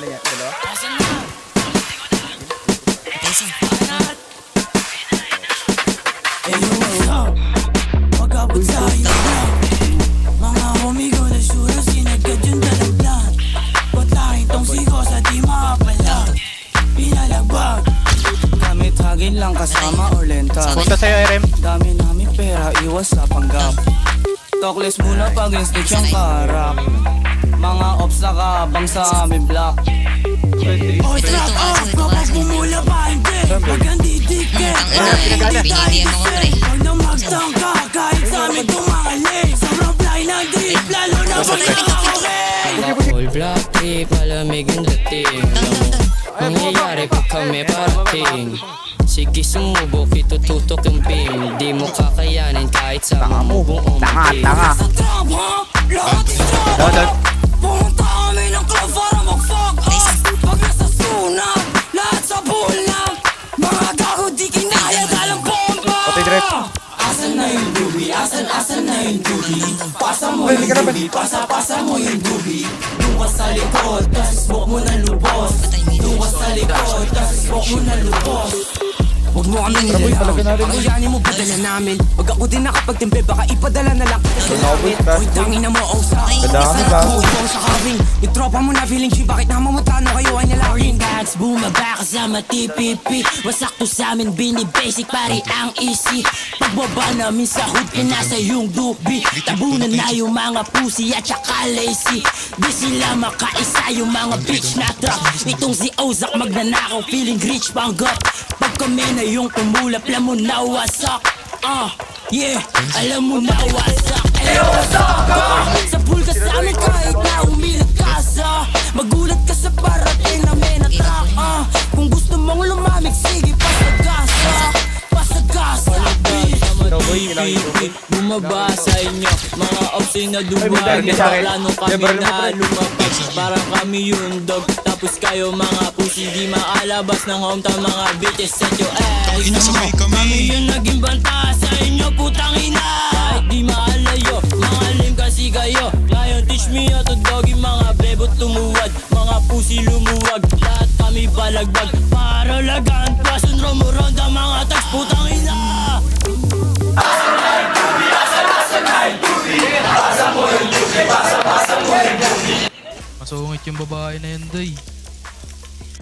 Ano yan? Dalawa? Hey, yo, up? Magkabot sa iyo Mga homie ko na suro Sinagad yung dalaglan Putangin tong siko sa di makapalag Pinalagbag Gamit hagin lang kasama or lenta Punta sa'yo, RM. Dami namin pera, iwas sa panggap Talkless muna pag instinct yung karap Mga ops nakabang sa aming block Oh, trap off! Kapag bumula pa hindi. Pag mo ko, pre. Huwag na magtangka kahit sa amin tumali. Sobrang fly ng drip lalo na pag nakakawin All black trip, malamig ang dating. Mangyayari pag kami parating. Sige sumubok, itututok yung beam Di mo kakayanin kahit sa mo buong Tanga, team tanga. Ha? Lahat kami ng club para mag-fuck up Pag nasa sunat, lahat sa bulag Mga gago di kinaya dahil ang bomba Pati direct. Asan na yung dubi? Asan, asan na yung dubi? Pasa mo yung dubi, pasa, pasa mo yung dubi Luwas sa likod, tas smoke mo na lubos Luwas sa likod, tas smoke mo na lubos Huwag mo kami natin. nilalang Pakayanin mo padala namin. Pag ako din nakapagtimpe Baka ipadala na lang kita sa Nakabot langit ka. Uy, tangin na mo, Osa Kadami ba? Buhay sa kaving Yung tropa mo na feeling G Bakit namamutano kayo? Ay nalawin Bags, bumaba kasama TPP Wasakto sa amin, bini-basic Pare ang easy Pagbaba namin sa hood Pinasa yung dubi. Tabunan na yung mga pussy At saka lazy. Di sila makaisa yung mga bitch na trap Itong si Ozak magnanakaw Feeling rich panggap Pag kami na yung tumulap Alam mo na wasak Ah, yeah, alam mo na wasak Eh, wasak ah, Sa pool ka sa amin kahit na umilag ka sa Magulat ka sa parating Cowboy. Bumaba sa inyo. Mga opsin na akin. Plano kami na lumapag Parang kami yung dog. Tapos kayo mga pussy Di maalabas ng hometown Mga bitches. Set your ass kami. Yung naging banta sa inyo putang ina. Kahit di maalayo Mga lame kasi kayo. Ngayon teach me how to doggy Mga bebot tumuwad Mga pussy lumuwag. Lahat kami balagbag Masungit yung babae na yun, day.